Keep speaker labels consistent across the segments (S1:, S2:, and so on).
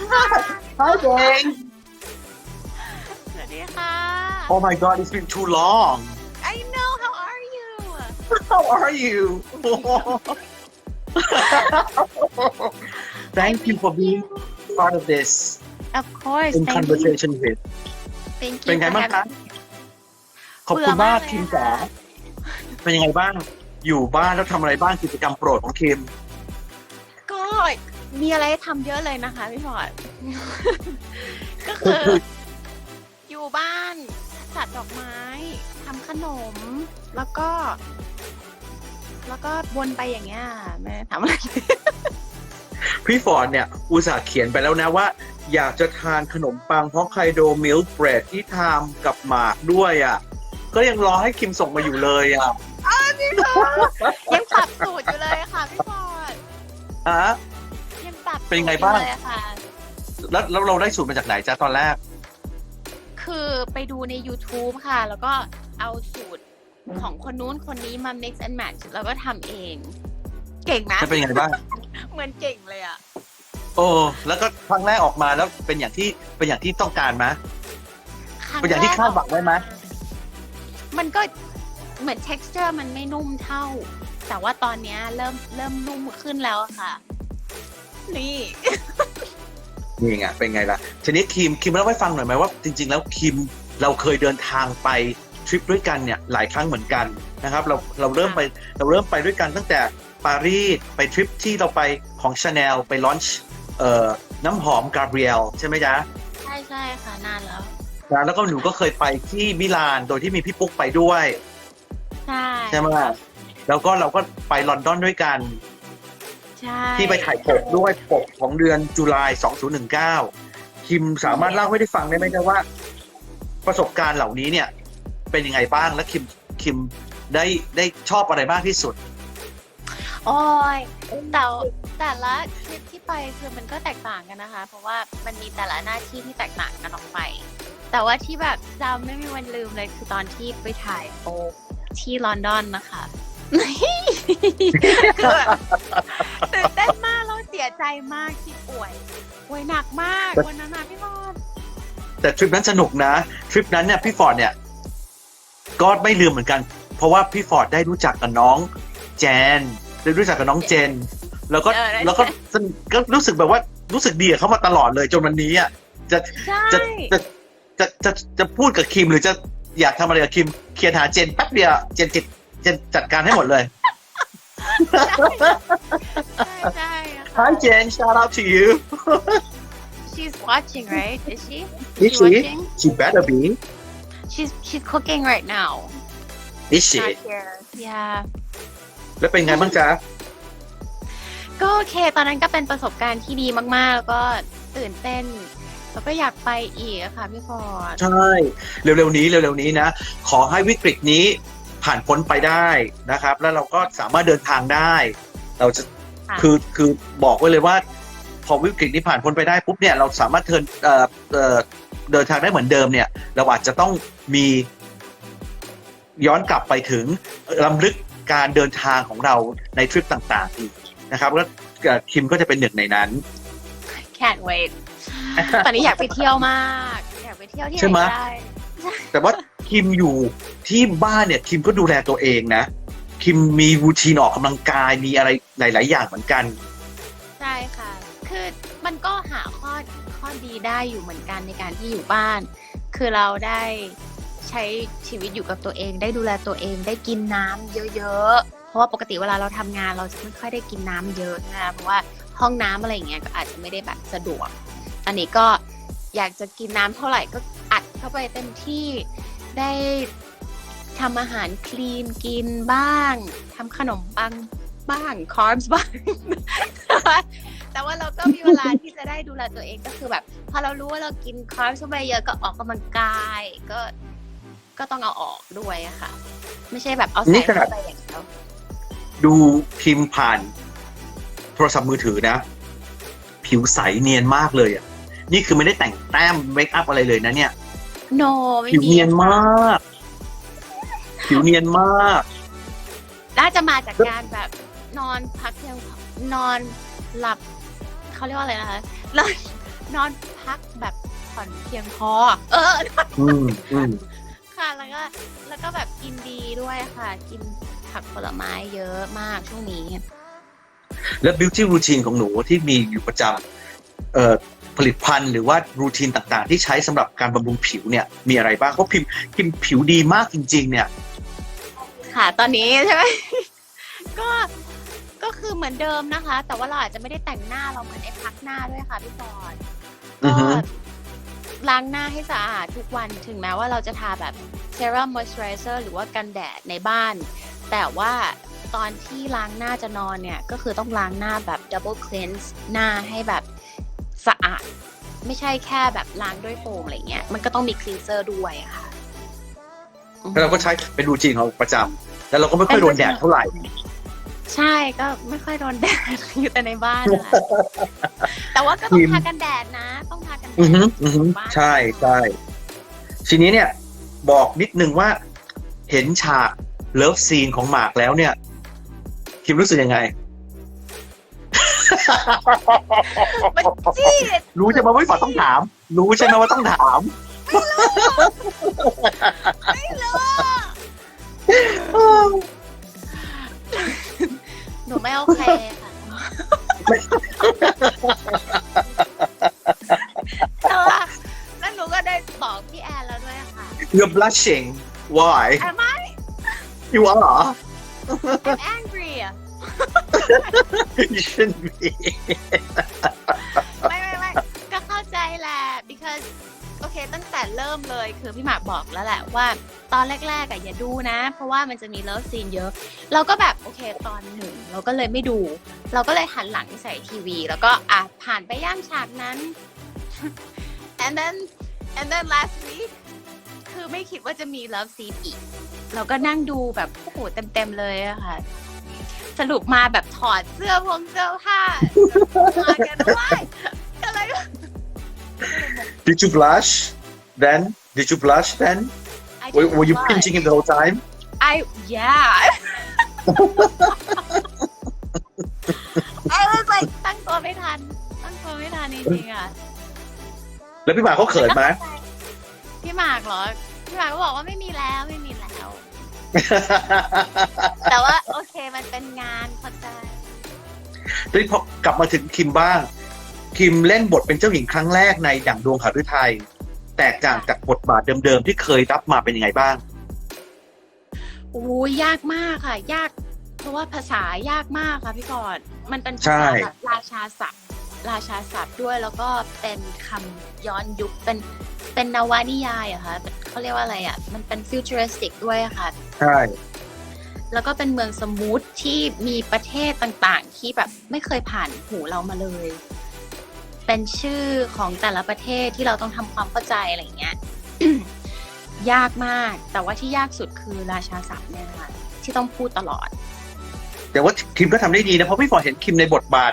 S1: Hi gang
S2: สวัสดีค่ะ
S1: Oh my god it's been too long
S2: I know how are you
S1: How are you Thank you for being part of this
S2: Of course
S1: in
S2: thank you
S1: conversation with
S2: thank you
S1: เป็นไง
S2: for
S1: บ้างคะ
S2: having-
S1: ขอบคุณมาก
S2: เบื่อมากเลย
S1: คิมจ๋า
S2: ค่ะ
S1: เป็นยังไงบ้าง อยู่บ้านแล้วทำอะไรบ้างกิจกรรมโปรดของคิม
S2: ก็ มีอะไรให้ทำเยอะเลยนะคะพี่พอร์ต ก็
S1: คือ
S2: คือ
S1: คือ
S2: อยู่บ้านจัดดอกไม้ทำขนม แล้วก็ แล้วก็วนไปอย่างเงี้ยแม่ทำอะไร
S1: พี่ฟอร์ดเนี่ย อุตส่าห์เขียนไปแล้วนะว่า อยากจะทานขนมปังฮอกไกโดมิลค์เบรดที่ทำกับหมากด้วยอะ ก็ยังรอให้คิมส่งมาอยู่เลยอะ
S2: ยังปรับสูตรอยู่เลยค่ะพี่พอร์ต
S1: ฮะ
S2: ยังปรับ
S1: เป็นไงบ้าง
S2: สูตรอยู่เลยค่ะ
S1: แล้วแล้วเราได้สูตรมาจากไหนจ๊ะตอนแรก
S2: คือไปดูใน YouTube ค่ะ แล้วก็เอาสูตรของคนนู้นคนนี้มา mix and match แล้วก็ทำเอง เก่งนะ
S1: จะเป็นยังไงบ้าง
S2: เหมือนเก่งเลยอะ
S1: โอ้แล้วก็ครั้งแรกออกมาแล้วเป็นอย่างที่เป็นอย่างที่ต้องการไหม
S2: ครั้
S1: เป็นอย่างที่คาดหวังไว้ไหม
S2: มันก็เหมือน texture มันไม่นุ่มเท่า แต่ว่าตอนเนี้ยเริ่มเริ่มนุ่มขึ้นแล้วอะค่ะ นี่
S1: นี่ไงเป็นไงล่ะ ทีนี้คิมคิมเล่าให้ฟังหน่อยไหมว่า จริง ๆ แล้วคิมเราเคยเดินทางไปทริปด้วยกันเนี่ยหลายครั้งเหมือนกันนะครับ เราเราเริ่มไปเราเริ่มไปด้วยกันตั้งแต่ปารีสไปทริปที่เราไปของชาแนลไปลอนช์เอ่อน้ำหอมกาเบรียลใช่ไหมจ๊ะ
S2: ใช่ใช่ค่ะนานแล้ว
S1: นะแล้วก็หนูก็เคยไปที่มิลานโดยที่มีพี่ปุ๊กไปด้วย
S2: ใช่
S1: ใช่ไหมแล้วก็เราก็ไปลอนดอนด้วยกัน
S2: ใช่
S1: ที่ไปถ่ายปกด้วยปกของเดือนจุลาย 2019 คิมสามารถเล่าให้ได้ฟังได้ไหมจ๊ะว่า ประสบการณ์เหล่านี้เนี่ย เป็นยังไงบ้างและคิมคิมได้ได้ชอบอะไรมากที่สุด
S2: โอ้ยแต่แต่ละทริปที่ไปคือมันก็แตกต่างกันนะคะ เพราะว่ามันมีแต่ละหน้าที่ที่แตกต่างกันออกไป แต่ว่าที่แบบจำไม่มีวันลืมเลยคือตอนที่ไปถ่ายโปกที่ลอนดอนนะคะ คือแบบตื่นเต้นมากแล้วเสียใจมากที่ป่วยป่วยหนักมากวันนั้นนะพี่บอล
S1: แต่ทริปนั้นสนุกนะทริปนั้นเนี่ยพี่ฟอร์ดเนี่ย ก็ไม่ลืมเหมือนกัน เพราะว่าพี่ฟอร์ดได้รู้จักกับน้อง แจนได้รู้จักกับน้องเจน แล้วก็
S2: เออได้
S1: แล้วก็สนิทก็รู้สึกแบบว่ารู้สึกดีกับเขามาตลอดเลยจนวันนี้อะจะ
S2: ใช่
S1: จะจะจะจะจะพูดกับคิมหรือจะอยากทำอะไรกับคิมเขียนหาเจนแป๊บเดียวเจนจิตเจนจัดการให้หมดเลย
S2: ใช่ใช่ค่ะ
S1: Hi Jen shout out to you
S2: she's watching right is she
S1: Is she?
S2: watching
S1: she better be
S2: she's she's cooking right now
S1: is she
S2: not here yeah
S1: แล้วเป็นไงบ้างจ๊ะ
S2: ก็โอเค ตอนนั้นก็เป็นประสบการณ์ที่ดีมากๆ แล้วก็ตื่นเต้น แล้วก็อยากไปอีกอะค่ะพี่ฟอร์ด
S1: ใช่ เร็วๆนี้เร็วๆนี้นะ ขอให้วิกฤตนี้ ผ่านพ้นไปได้นะครับ แล้วเราก็สามารถเดินทางได้ เราจะ
S2: ค่ะ
S1: คือคือบอกไว้เลยว่า พอวิกฤตนี้ผ่านพ้นไปได้ปุ๊บเนี่ยเราสามารถเดินเอ่อเอ่อเดินทางได้เหมือนเดิมเนี่ย เราอาจจะต้องมีย้อนกลับไปถึงลำลึกการเดินทางของเราในทริปต่างๆอีกนะครับแล้วเอ่อคิมก็จะเป็นหนึ่งในนั้น
S2: can't wait ตอนนี้อยากไปเที่ยวมาก อยากไปเที่ยวที่
S1: ใช่
S2: ไห
S1: ไหม
S2: นได้
S1: แต่ว่า คิมอยู่ที่บ้านเนี่ยคิมก็ดูแลตัวเองนะ คิมมีรูทีนออกกำลังกายมีอะไรหลาย ๆ อย่างเหมือนกัน
S2: ใช่ค่ะ คือมันก็หาข้อข้อดีได้อยู่เหมือนกันในการที่อยู่บ้าน คือเราได้ใช้ชีวิตอยู่กับตัวเอง ได้ดูแลตัวเองได้กินน้ำเยอะๆ เพราะว่าปกติเวลาเราทำงานเราจะไม่ค่อยได้กินน้ำเยอะนะคะเพราะว่าห้องน้ำอะไรอย่างเงี้ยก็อาจจะไม่ได้แบบสะดวก อันนี้ก็อยากจะกินน้ำเท่าไหร่ก็อัดเข้าไปเต็มที่ ได้ทำอาหารคลีนกินบ้างทำขนมปังบ้างคอร์บบ้าง แต่ว่าเราก็มีเวลาที่จะได้ดูแลตัวเองก็คือแบบพอเรารู้ว่าเรากินคาร์บเข้าไปเยอะก็ออกกำลังกายก็ก็ต้องเอาออกด้วยอะค่ะ ไม่ใช่แบบเอา
S1: นี่
S2: ใส่
S1: ขนาด
S2: เข้าไปอย่างเดียว
S1: ดูคิมผ่านโทรศัพท์มือถือนะ ผิวใสเนียนมากเลยอะ นี่คือไม่ได้แต่งแต้มเมคอัพอะไรเลยนะเนี่ย
S2: โนไม่
S1: ผิว
S2: มี
S1: เนียนมาก ผิวเนียนมาก
S2: น่าจะมาจากการแบบนอนพักเพียงพอนอนหลับเขาเรียกว่าอะไรนะคะนอนนอนพักแบบผ่อนเพียงพอ เออ
S1: อืมอืม
S2: ค่ะแล้วก็แล้วก็แบบกินดีด้วยค่ะ กินผักผลไม้เยอะมากช่วงนี้
S1: แล้ว beauty routine ของหนูที่มีอยู่ประจำเอ่อ ผลิตภัณฑ์หรือว่ารูทีนต่างๆ ที่ใช้สำหรับการบำรุงผิวเนี่ยมีอะไรบ้างเพราะพิมพิมผิวดีมากจริง ๆ เนี่ย
S2: ค่ะ ตอนนี้ใช่ไหมก็ก็คือเหมือนเดิมนะคะ แต่ว่าเราอาจจะไม่ได้แต่งหน้าเราเหมือนไอ้พักหน้าด้วยค่ะพี่บอล
S1: อือฮึ
S2: ก็ล้างหน้าให้สะอาดทุกวันถึงแม้ว่าเราจะทาแบบเซรั่มมอยส์เจอไรเซอร์หรือว่ากันแดดในบ้าน แต่ว่าตอนที่ล้างหน้าจะนอนเนี่ย ก็คือต้องล้างหน้าแบบดับเบิลคลีนส์หน้าให้แบบ สะอาด ไม่ใช่แค่แบบล้างด้วยโฟมอะไรเงี้ย มันก็ต้องมีคลีนเซอร์ด้วยอะค่ะอืม
S1: แล้วเราก็ใช้เป็นรูทีนของเราประจำแล้วเราก็ไม่ค่อยโดนแดดเท่าไหร่
S2: ใช่ก็ไม่ค่อยโดนแดด อยู่แต่ในบ้านนั่นแหละแต่ว่าก็ต้องทากันแดดนะ ต้องทากันแด
S1: อือฮึ
S2: ด
S1: อือฮึ
S2: บ้าน
S1: ใช่ใช่ทีนี้เนี่ย บอกนิดนึงว่า เห็นฉากเลิฟซีนของหมากแล้วเนี่ย คิมรู้สึกยังไง
S2: มันจี้
S1: รู้ใช่ไหมว่าฝอต้องถาม รู้ใช่ไหมว่าต้องถาม
S2: ไม่รู้หนูไม่โอเคค่ะแต่ว่าแล้วหนูก็ได้บอกพี่แอนแล้วด้วยค่ะ
S1: You're blushing why
S2: Am I
S1: you are เหรอ
S2: I'm angry อะ
S1: you shouldn't be
S2: ไม่ไม่ไม่ก็เข้าใจแหละ because โอเค ตั้งแต่เริ่มเลยคือพี่หมากบอกแล้วแหละว่า ตอนแรกๆอะอย่าดูนะ เพราะว่ามันจะมีเลิฟซีนเยอะ เราก็แบบโอเคตอนหนึ่งเราก็เลยไม่ดู เราก็เลยหันหลังใส่ทีวี แล้วก็อะผ่านไปย่างฉากนั้น and then and then last week คือไม่คิดว่าจะมีเลิฟซีนอีก เราก็นั่งดูแบบโอ้โหเต็มๆเลยอะค่ะ สรุปมาแบบถอดเสื้อพงเสื้อผ้ามากันว่าอะไรวะ
S1: Did you blush then Did you blush then
S2: I
S1: were,
S2: didn't
S1: were you
S2: blush.
S1: pinching it the whole time
S2: I yeah I was like ตั้งตัวไม่ทัน ตั้งตัวไม่ทันจริงๆอะ
S1: แล้วพี่หมากเขาเขินไหม
S2: พี่หมากเหรอพี่หมากก็บอกว่าไม่มีแล้วไม่มี แล้วแต่ว่าโอเคมันเป็นงานเข้าใจ
S1: ทีนี้พอกลับมาถึงคิมบ้าง คิมเล่นบทเป็นเจ้าหญิงครั้งแรกในดั่งดวงขาฤทัยแตกต่างจากบทบาทเดิมๆที่เคยรับมาเป็นยังไงบ้าง
S2: โอ้ยยากมากค่ะ ยาก เพราะว่าภาษายากมากค่ะพี่กอดมันเป็นภา
S1: ใช่
S2: ษาแบบราชาศัพท์ ราชาศัพท์ด้วยแล้วก็เป็นคำย้อนยุคเป็นเป็นนวนิยายอะค่ะเขาเรียกว่าอะไรอะมันเป็นฟิวเจอริสติกด้วยอะค่ะ
S1: ใช่
S2: แล้วก็เป็นเมืองสมูทที่มีประเทศต่างๆ ที่แบบไม่เคยผ่านหูเรามาเลย เป็นชื่อของแต่ละประเทศที่เราต้องทำความเข้าใจอะไรอย่างเงี้ยยากมาก แต่ว่าที่ยากสุดคือราชาศัพท์เนี่ยค่ะที่ต้องพูดตลอด
S1: แต่ว่าคิมก็ทำได้ดีนะ เพราะพี่ฟอเห็นคิมในบทบาท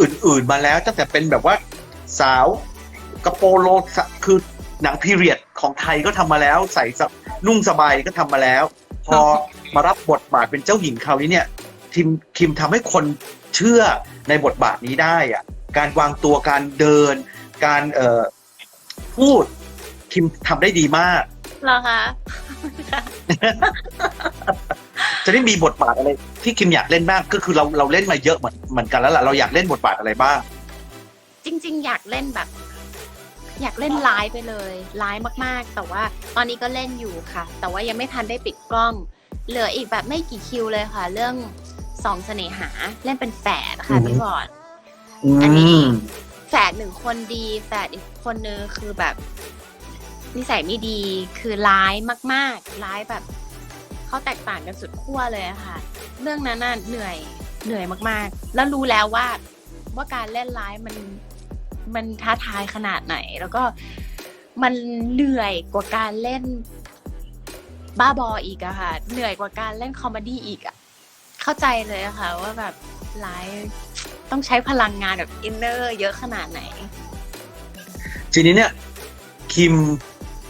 S1: อื่นๆมาแล้วตั้งแต่เป็นแบบว่าสาวกระโปรงโลสะคือหนังพีเรียดของไทยก็ทำมาแล้ว ใส่สะนุ่งสบายก็ทำมาแล้ว พอมารับบทบาทเป็นเจ้าหญิงคราวนี้เนี่ยคิมคิมทำให้คนเชื่อในบทบาทนี้ได้อะการวางตัวการเดิน การเอ่อพูดคิมทำได้ดีมาก
S2: เหรอคะ
S1: จะได้มีบทบาทอะไรที่คิมอยากเล่นบ้างก็คือเราเราเล่นมาเยอะเหมือนเหมือนกันแล้วล่ะเราอยากเล่นบทบาทอะไรบ้าง
S2: จริง ๆ อยากเล่นแบบ อยากเล่นไลฟ์ไปเลยไลฟ์มากๆ แต่ว่าตอนนี้ก็เล่นอยู่ค่ะ แต่ว่ายังไม่ทันได้ปิดกล้อง เหลืออีกแบบไม่กี่คิวเลยค่ะ เรื่องสองเสน่หาเล่นเป็นแฝดค่ะ
S1: อือฮึ
S2: พี่บอด
S1: อื
S2: อันนี้
S1: ม
S2: แฝดหนึ่งคนดีแฝดอีกคนนึงคือแบบนิสัยไม่ดีคือร้ายมาก ๆ ร้ายแบบ เขาแตกต่างกันสุดขั้วเลยค่ะ เรื่องนั้นน่ะเหนื่อยเหนื่อยมากๆ แล้วรู้แล้วว่าว่าการเล่นร้ายมันมันท้าทายขนาดไหน แล้วก็มันเหนื่อยกว่าการเล่นบ้าบออีกอะค่ะ เหนื่อยกว่าการเล่นคอมเมดี้อีกอะเข้าใจเลยอะค่ะ ว่าแบบร้ายต้องใช้พลังงานแบบอินเนอร์เยอะขนาดไหน
S1: ทีนี้เนี่ยคิม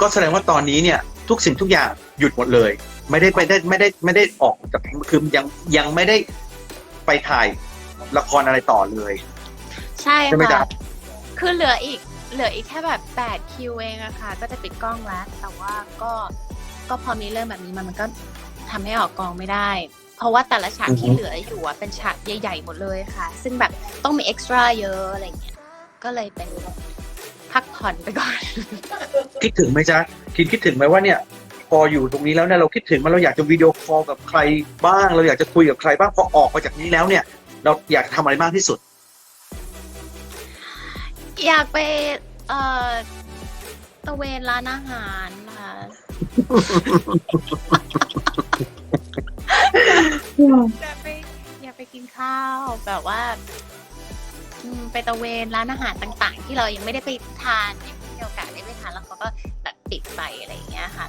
S1: ก็แสดงว่าตอนนี้เนี่ย ทุกสิ่งทุกอย่างหยุดหมดเลย ไม่ได้ไม่ได้ไม่ได้ไม่ได้ออกจากคือยังยังไม่ได้ไปถ่ายละครอะไรต่อเลย
S2: ใช่
S1: ใช่ไหมจ๊ะ
S2: ค่ะ คือเหลืออีก เหลืออีกแค่แบบ8คิวเองอะค่ะ ก็จะปิดกล้องแล้ว แต่ว่าก็ ก็พอมีเรื่องแบบนี้มันมันก็ทำให้ออกกองไม่ได้ เพราะว่าแต่ละฉาก
S1: อือฮึ
S2: ที่เหลืออยู่อะเป็นฉากใหญ่ๆหมดเลยค่ะ ซึ่งแบบต้องมีเอ็กซ์ตร้าเยอะอะไรเงี้ย ก็เลยเป็นพักผ่อนไปก่อน
S1: คิดถึงไหมจ๊ะคิดคิดถึงไหมว่าเนี่ยพ ออยู่ตรงนี้แล้วเนี่ยเราคิดถึงมันเราอยากจะวิดีโอคอลกับใครบ้าง เราอยากจะคุยกับใครบ้างพอออกมาจากนี้แล้วเนี่ย เราอยากทำอะไรมากที่สุด
S2: อยากไปเอ่อตะเวนร้านอาหารค่ะอยากไปอยากไปกินข้าวแบบว่าอืมไปตะเวนร้านอาหารต่างๆ ที่เรายังไม่ได้ไปทานยังไม่มีโอกาสได้ไปทานแล้วเขาก็แบบปิดไปอะไรอย่างเงี้ยค่ะ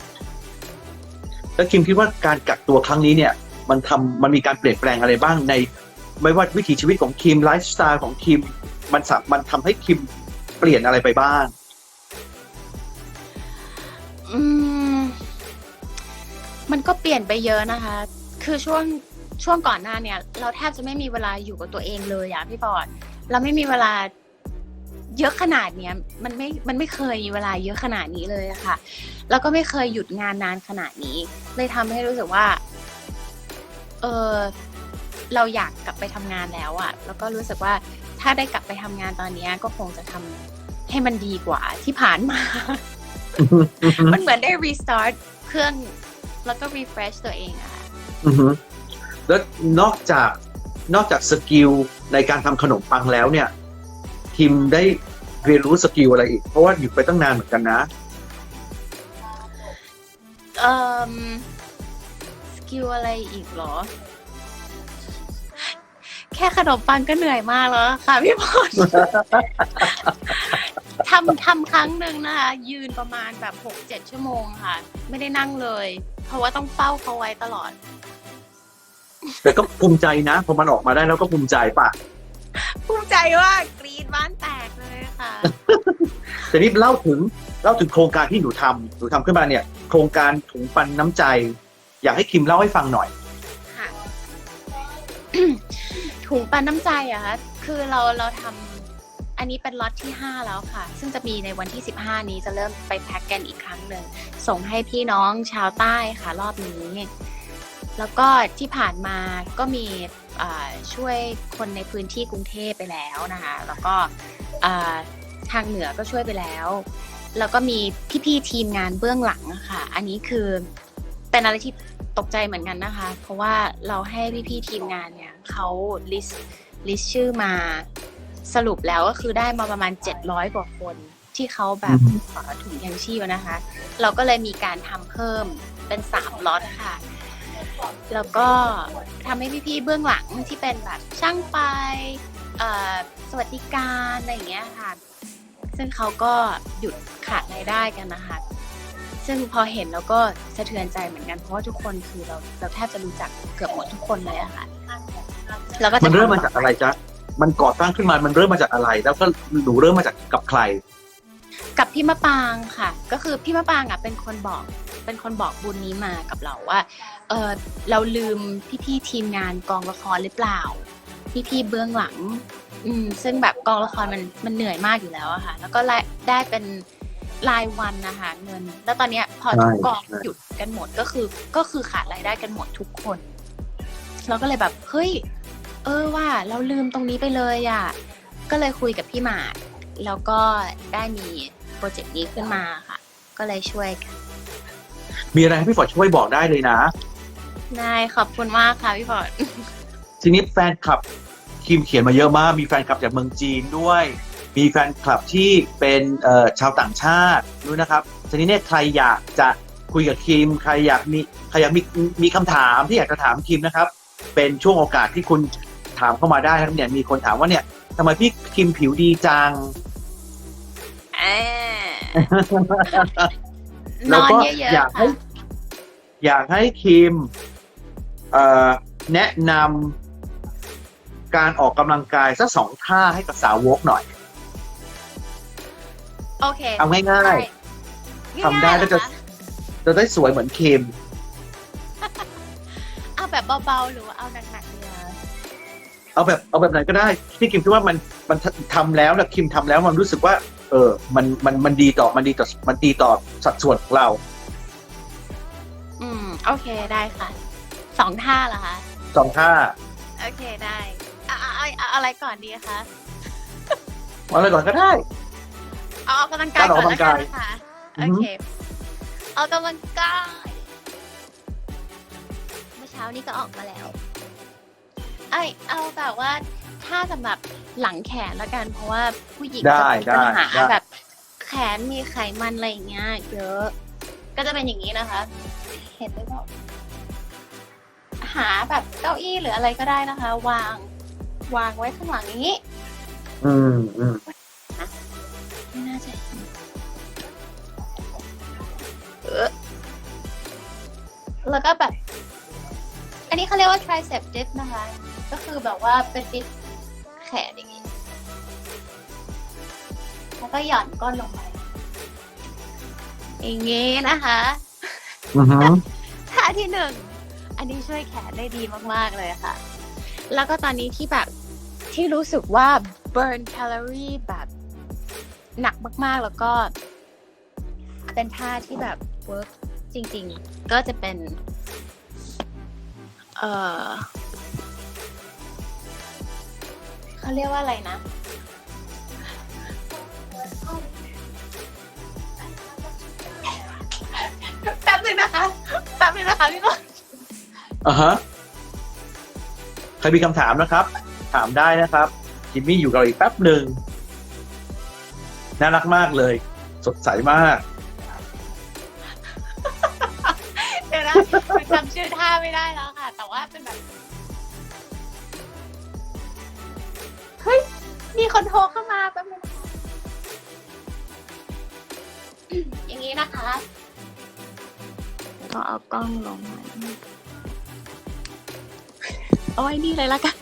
S1: แล้วคิมคิดว่าการกักตัวครั้งนี้เนี่ยมันทำมันมีการเปลี่ยนแปลงอะไรบ้างใน ไม่ว่าวิถีชีวิตของคิมไลฟ์สไตล์ของคิมมันสัมันทำให้คิมเปลี่ยนอะไรไปบ้าง
S2: อืม มันก็เปลี่ยนไปเยอะนะคะ คือช่วงช่วงก่อนหน้าเนี่ย เราแทบจะไม่มีเวลาอยู่กับตัวเองเลยอะพี่บอดเราไม่มีเวลา เยอะขนาดเนี้ยมันไม่มันไม่เคยมีเวลาเยอะขนาดนี้เลยอะค่ะ แล้วก็ไม่เคยหยุดงานนานขนาดนี้ เลยทำให้รู้สึกว่า เออเราอยากกลับไปทำงานแล้วอะแล้วก็รู้สึกว่าถ้าได้กลับไปทำงานตอนเนี้ยก็คงจะทำให้มันดีกว่าที่ผ่านมา มันเหมือนได้ restart เครื่อง แล้วก็ refresh ตัวเองอะค่ะ
S1: อือฮึแล้วนอกจากนอกจากสกิลในการทำขนมปังแล้วเนี่ย คิมได้เรียนรู้สกิลอะไรอีก เพราะว่าอยู่ไปตั้งนานเหมือนกันนะ
S2: เอ่อสกิลอะไรอีกเหรอ แค่ขนมปังก็เหนื่อยมากแล้วค่ะพี่พรทำทำครั้งหนึ่งนะคะ ยืนประมาณแบบหกเจ็ดชั่วโมงค่ะ ไม่ได้นั่งเลย เพราะว่าต้องเฝ้าเขาไว้ตลอด
S1: แต่ก็ภูมิใจนะพอมันออกมาได้แล้วก็ภูมิใจป่ะ
S2: ภูมิใจว่ากรีดบ้านแตกเลยค่ะ
S1: แต่นี่เล่าถึงเล่าถึงโครงการที่หนูทำหนูทำขึ้นมาเนี่ย โครงการถุงปันน้ำใจ อยากให้คิมเล่าให้ฟังหน่อย
S2: ค่ะ ถุงปันน้ำใจอะคะคือเราเราทำอันนี้เป็นล็อตที่ 5 แล้วค่ะ ซึ่งจะมีในวันที่ 15 นี้จะเริ่มไปแพ็กกันอีกครั้งหนึ่ง ส่งให้พี่น้องชาวใต้ค่ะรอบนี้ แล้วก็ที่ผ่านมาก็มีอ่า ช่วยคนในพื้นที่กรุงเทพไปแล้วนะคะ แล้วก็อ่าทางเหนือก็ช่วยไปแล้ว แล้วก็มีพี่ๆทีมงานเบื้องหลังอะค่ะ อันนี้คือเป็นอะไรที่ตกใจเหมือนกันนะคะ เพราะว่าเราให้พี่ๆทีมงานเนี่ยเขาลิสต์ลิสต์ชื่อมาสรุปแล้วก็คือได้มาประมาณ 700 กว่าคนที่เขาแบบ
S1: อืม
S2: ขอถุงยังชีพนะคะ เราก็เลยมีการทำเพิ่มเป็น3ล็อตค่ะ แล้วก็ทำให้พี่ๆเบื้องหลังที่เป็นแบบช่างไฟเอ่อสวัสดิการอะไรอย่างเงี้ยค่ะ ซึ่งเขาก็หยุดขาดรายได้กันนะคะ ซึ่งพอเห็นแล้วก็สะเทือนใจเหมือนกันเพราะว่าทุกคนคือเราเราแทบจะรู้จักเกือบหมดทุกคนเลยอะค่ะ แล้วก็จะ
S1: มันเริ่มมาจากอะไรจ๊ะ มันก่อตั้งขึ้นมา มันเริ่มมาจากอะไร แล้วก็หนูเริ่มมาจากกับใคร
S2: กับพี่มะปางค่ะ ก็คือพี่มะปางอะเป็นคนบอก เป็นคนบอกบุญนี้มากับเราว่า เออเราลืมพี่ๆทีมงานกองละครหรือเปล่า พี่ๆเบื้องหลัง อืม ซึ่งแบบกองละครมันมันเหนื่อยมากอยู่แล้วอะค่ะ แล้วก็ได้เป็นรายวันนะคะเงิน แล้วตอนเนี้ยพอทุกกองหยุดกันหมดก็คือ ก็คือขาดรายได้กันหมดทุกคน เราก็เลยแบบเฮ้ย เออว่า เราลืมตรงนี้ไปเลยอะก็เลยคุยกับพี่หมากแล้วก็ได้มีโปรเจกต์นี้ขึ้นมาค่ะ ก็เลยช่วยกัน
S1: มีอะไรให้พี่ฟอร์ดช่วยบอกได้เลยนะ
S2: ได้ขอบคุณมากค่ะพี่พอด
S1: ทีนี้แฟนคลับคิมเขียนมาเยอะมาก มีแฟนคลับจากเมืองจีนด้วย มีแฟนคลับที่เป็นเอ่อชาวต่างชาติด้วยนะครับ ทีนี้เนี่ยใครอยากจะคุยกับคิมใครอยากมีใครอยากมีมีคำถามที่อยากจะถามคิมนะครับ เป็นช่วงโอกาสที่คุณถามเข้ามาได้ครับเนี่ยมีคนถามว่าเนี่ยทำไมพี่คิมผิวดีจัง
S2: เอ้ยน
S1: แล้ว
S2: อน
S1: ก็
S2: เยอะ
S1: อยาก
S2: ๆ
S1: ให้
S2: ค่ะ
S1: อยากให้คิมเอ่อแนะนำการออกกำลังกายสักสองท่าให้กับสาวกหน่อย
S2: โอเค
S1: เอาง่าย
S2: ได้
S1: ทำได้ก็จะ
S2: ง่ายๆเหรอค
S1: ๆจะได้สวยเหมือนคิม
S2: เอาแบบเบาๆหรือว่าเอาหนักๆเนี่ย
S1: เอาแบบเอาแบบไหนก็ได้ที่คิมคิดว่ามันมันทำแล้วนะคิมทำแล้วมันรู้สึกว่าเอออ มันมันมันดีต่อมันดีต่อมันดีต่อสัดส่วนของเรา
S2: อืม โอเคได้ค่ะ สองท่าเหรอคะ
S1: สองท่า
S2: โอเคได้เอาเอาเอาเอาอะไรก่อนดีคะ
S1: เอาอะไรก่อนก็ได้
S2: เอาออกกำลังกาย
S1: การอ
S2: ก่
S1: อ
S2: อกน
S1: กำลั
S2: แล้ว
S1: ง
S2: กั
S1: กานย
S2: นะคะ
S1: อื
S2: โอ
S1: อฮึ
S2: เคออกกำลังกายเมื่อเช้านี้ก็ออกมาแล้วไอยเอาแบบว่า ถ้าสำหรับหลังแขนแล้วกัน เพราะว่าผู้หญิง
S1: ได้
S2: จะมีปัญหา
S1: ได้ได้
S2: แบบแขนมีไขมันอะไรอย่างเงี้ยเยอะ ก็จะเป็นอย่างนี้นะคะ เห็นไหมเปล่าหาแบบเก้าอี้หรืออะไรก็ได้นะคะ วางวางไว้ข้างหลังอย่างนี้
S1: อืมอืม
S2: ไม่น่าจะเห็นเออแล้วก็แบบ อันนี้เขาเรียกว่า tricep dip นะคะ ก็คือแบบว่าเป็นดิฟ แขนอย่างนี้ แล้วก็หย่อนก้นลงไปอย่างนี้นะคะ
S1: อือฮึ
S2: ท่าที่หนึ่ง อันนี้ช่วยแขนได้ดีมากๆเลยค่ะ แล้วก็ตอนนี้ที่แบบที่รู้สึกว่า burn calorie แบบหนักมากๆแล้วก็ เป็นท่าที่แบบ work จริง ๆ ก็จะเป็น เออ เขาเรียกว่าอะไรนะแป๊บนึงนะคะแป๊บนึงนะคะพี่บอล
S1: อ่าฮะใครมีคำถามนะครับ ถามได้นะครับจิมมี่อยู่กับเราอีกแป๊บหนึ่งน่ารักมากเลย สดใสมาก
S2: เดี๋ยวนะมันจำชื่อท่าไม่ได้แล้ว มีคนโทรเข้ามาแป๊บนึงนะคะอย่างนี้นะคะ ก็เอากล้องลงมาเอาไว้นี่เลยละกัน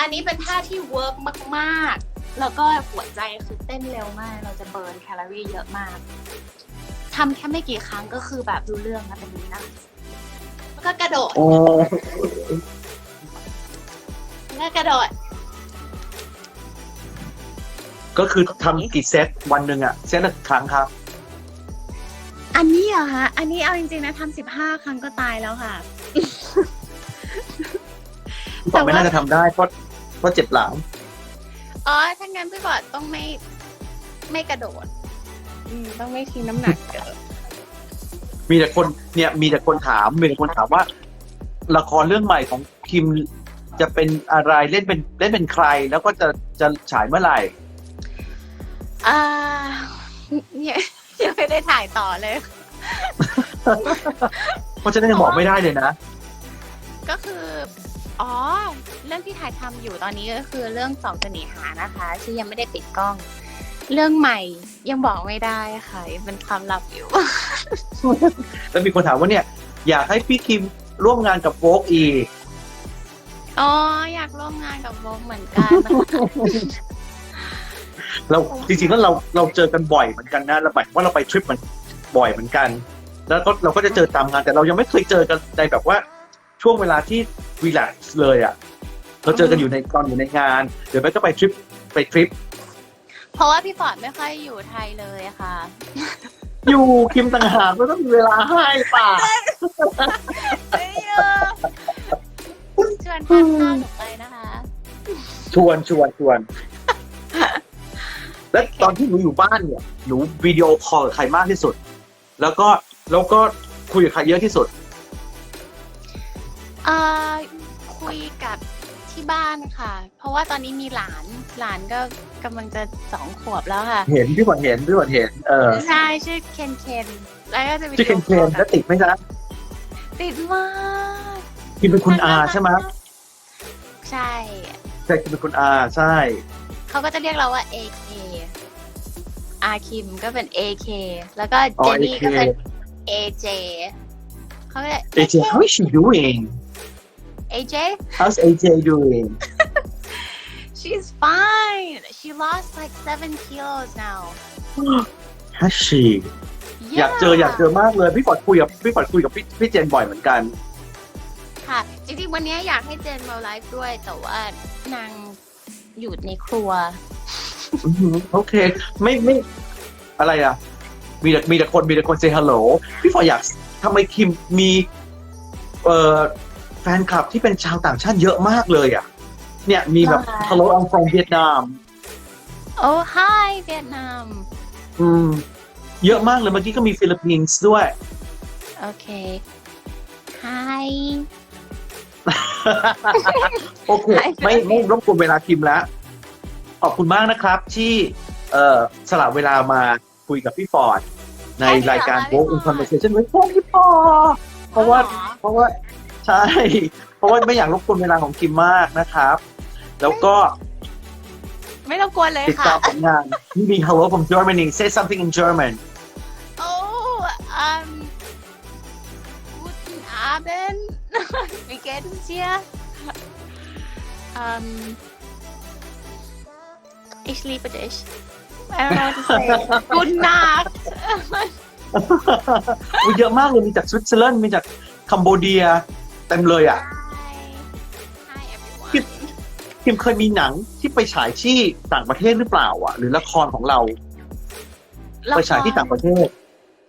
S2: อันนี้เป็นท่าที่เวิร์กมากๆ แล้วก็หัวใจคือเต้นเร็วมาก เราจะเบิร์นแคลอรี่เยอะมาก ทำแค่ไม่กี่ครั้งก็คือแบบรู้เรื่องนะเป็นนี้นะ แล้วก็กระโดด
S1: โอ้
S2: แล้วก็กระโดด
S1: ก็คือทำกี่เซตวันหนึ่งอะเซตละครั้งครับ
S2: อันนี้เหรอคะอันนี้เอาจริงๆนะทำสิบห้าครั้งก็ตายแล้วค่ะ
S1: พี่ปอไม่น่าจะทำได้เพราะเพราะเจ็บหลัง
S2: อ๋อถ้างั้นพี่บอดต้องไม่ไม่กระโดด อืม ต้องไม่ทิ้งน้ำหนักเกิน
S1: มีแต่คนเนี่ยมีแต่คนถามมีแต่คนถามว่า ละครเรื่องใหม่ของคิม จะเป็นอะไรเล่นเป็นเล่นเป็นใครแล้วก็จะจะฉายเมื่อไหร่
S2: อ่าเนี่ยยังไม่ได้ถ่ายต่อเลย
S1: เพราะฉะนั้นยังบอกไม่ได้เลยนะ
S2: ก็คือ อ๋อ เรื่องที่ถ่ายทำอยู่ตอนนี้ก็คือเรื่องสองเสน่หานะคะที่ยังไม่ได้ปิดกล้อง เรื่องใหม่ยังบอกไม่ได้ค่ะยังเป็นความลับอยู่
S1: แล้วมีคนถามว่าเนี่ย อยากให้พี่คิมร่วมงานกับโฟกอีก
S2: อ๋ออยากร่วมงานกับวงเหมือนกันนะคะ
S1: เราจริงๆแล้วเราเราเจอกันบ่อยเหมือนกันนะเราหมายว่าเราไปทริปมันบ่อยเหมือนกัน แล้วก็เราก็จะเจอตามงานแต่เรายังไม่เคยเจอกันในแบบว่าช่วงเวลาที่รีแลกซ์เลยอะเราเจอกันอยู่ในตอนอยู่ในงานเดี๋ยวแม่ก็ไปทริปไปทริป
S2: เพราะว่าพี่ฟอร์ดไม่ค่อยอยู่ไทยเลยอะค่ะ
S1: อยู่คิมต่างหากไม่ต้องมีเวลาให้ป่ะ
S2: เอ้ยเออช วนทานข้าวหนูไปนะคะ
S1: ชวนชวนชวน แล้วตอนที่หนูอยู่บ้านเนี่ยหนูวิดีโอคอลกับใครมากที่สุด แล้วก็แล้วก็คุยกับใครเยอะที่สุด
S2: เอ่อคุยกับที่บ้านค่ะ เพราะว่าตอนนี้มีหลานหลานก็กำลังจะสองขวบแล้วค่ะ
S1: เห็นพี่หวันเห็นพี่หวันเห็นเออ
S2: ใช่ชื่อเคนเคนแล้วก็จะวิ
S1: ชื่อ
S2: ดี
S1: เคน
S2: โอ
S1: เคน
S2: คอล
S1: แล้วติดไหมจ๊ะ
S2: ติดมาก
S1: คิมเป็นคุณอาใช่ไหม
S2: ใช่
S1: ใช่คิมเป็นคุณอาใช่
S2: เขาก็จะเรียกเราว่า AK อาคิมก็เป็น AK แล้วก็
S1: อ๋
S2: เจ
S1: อ
S2: นนี่
S1: AK
S2: ก็เป็น AJ เขาก็เลย
S1: AJ how is she doing
S2: AJ
S1: how's AJ doing
S2: she's fine she lost like seven kilos now
S1: has she อยากเจออยากเจอมากเลย พี่ฟอดคุยกับพี่ฟอดคุยกับพี่พี่เจนบ่อยเหมือนกัน
S2: ค่ะ จริงๆวันนี้อยากให้เจนมาไลฟ์ด้วย แต่ว่านางอยู่ในครัว
S1: อืมโอเค ไม่ไม่อะไรอะ มีแต่มีแต่คนมีแต่คนเซฮัลโหลพี่ฟอร์อยากทำไมคิมมีเอ่อแฟนคลับที่เป็นชาวต่างชาติเยอะมากเลยอะ เนี่ยมีแบบ
S2: ใช่
S1: Hello I'm from Vietnam
S2: โอ้ hi เวียดนาม
S1: อืม เยอะมากเลยเมื่อกี้ก็มีฟิลิปปินส์ด้วย
S2: โอเค hi
S1: โอเค ไม่ไม่รบกวนเวลาคิมแล้ว ขอบคุณมากนะครับที่เอ่อสละเวลามาคุยกับพี่ฟอร์ดในรายการ
S2: ใช่ค่ะ
S1: Vogue in Conversation ไว้พวกพี่ฟอร์ดเพราะว่า
S2: อ๋อ
S1: เพราะว่าใช่ เพราะว่าไม่อยากรบกวนเวลาของคิมมากนะครับ แล้วก็
S2: ไม่ต้องกวนเลย
S1: ติด
S2: ค่ะ
S1: ตามผลงานนี่มี Hello from Germany say something in German
S2: Oh, ähm, guten Abend. Wie geht es dir? Ähm, ich liebe dich. I don't know what to say. Gute Nacht.
S1: อุ๊ยเยอะมากเลยมีจากสวิตเซอร์แลนด์มีจากคัมโบเดียเต็มเลยอะ
S2: Hi. Hi, everyone.
S1: คิมเคยมีหนังที่ไปฉายที่ต่างประเทศหรือเปล่าอะ หรือละครของเราไปฉายที่ต่างประเทศ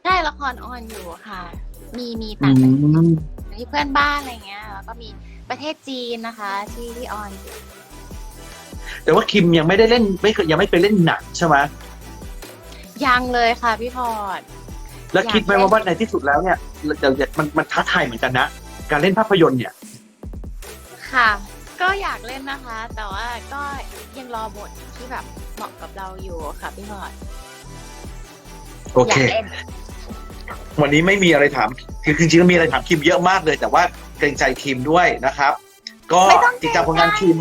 S2: ใช่ละครออนอยู่ค่ะ มีมี
S1: อื
S2: ต่างประเทศ
S1: ม
S2: มีเพื่อนบ้านอะไรเงี้ยแล้วก็มีประเทศจีนนะคะที่ที่ออนอยู่
S1: แต่ว่าคิมยังไม่ได้เล่นไม่เคยยังไม่เคยเล่นหนังใช่ไหม
S2: ยังเลยค่ะพี่พอร์ต
S1: แล้ว
S2: อยาก
S1: คิดไหม
S2: เล่น
S1: ว่าในที่สุดแล้วเนี่ยเดี๋ยวมันมันท้าทายเหมือนกันนะ การเล่นภาพยนตร์เนี่ย
S2: ค่ะ ก็อยากเล่นนะคะ แต่ว่าก็ยังรอบทที่แบบเหมาะกับเราอยู่ค่ะพี่พอร์ต
S1: โอ
S2: อยา
S1: เค
S2: กเล่น
S1: วันนี้ไม่มีอะไรถามคือจริงๆแล้วมีอะไรถามคิมเยอะมากเลย แต่ว่าเกรงใจคิมด้วยนะครับ ก็
S2: ไม่ต้องเกรงใจ
S1: ติดตามผลงานคิม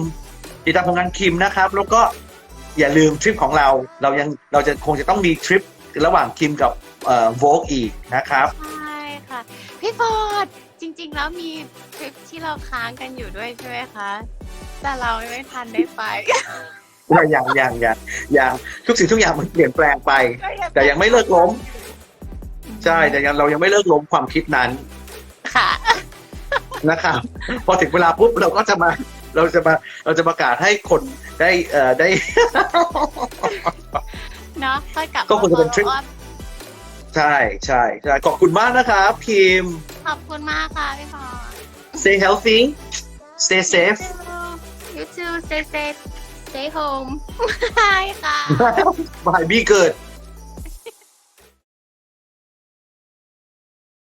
S1: ติดตามผลงานคิมนะครับ แล้วก็อย่าลืมทริปของเรา เรายังเราจะคงจะต้องมีทริประหว่างคิมกับเอ่อโวกอีกนะครับ
S2: ใช่ค่ะ พี่พอร์ตจริงๆแล้วมีทริปที่เราค้างกันอยู่ด้วยใช่ไหมคะ แต่เราไม่ทันได้ไป
S1: อย่างอย่างอย่างอย่างทุกสิ่งทุกอย่างมันเปลี่ยนแปลงไป แต่ยังไม่เลิกล้ม ใช่แต่ยังเรายังไม่เลิกล้มความคิดนั้น
S2: ค่ะ
S1: นะครับพอถึงเวลาปุ๊บเราก็จะมาเราจะมาเราจะประกาศให้คนได้เอ่อได้
S2: เนาะค่อยกลับ
S1: ก็คงจะเป็นทริป
S2: มา follow up
S1: ใช่ใช่ใช่ขอบคุณมากนะครับคิม
S2: ขอบคุณมากค่ะพี่พอร์ต
S1: stay healthy stay safe
S2: You too stay safe stay home ใช่ค่ะ
S1: bye be good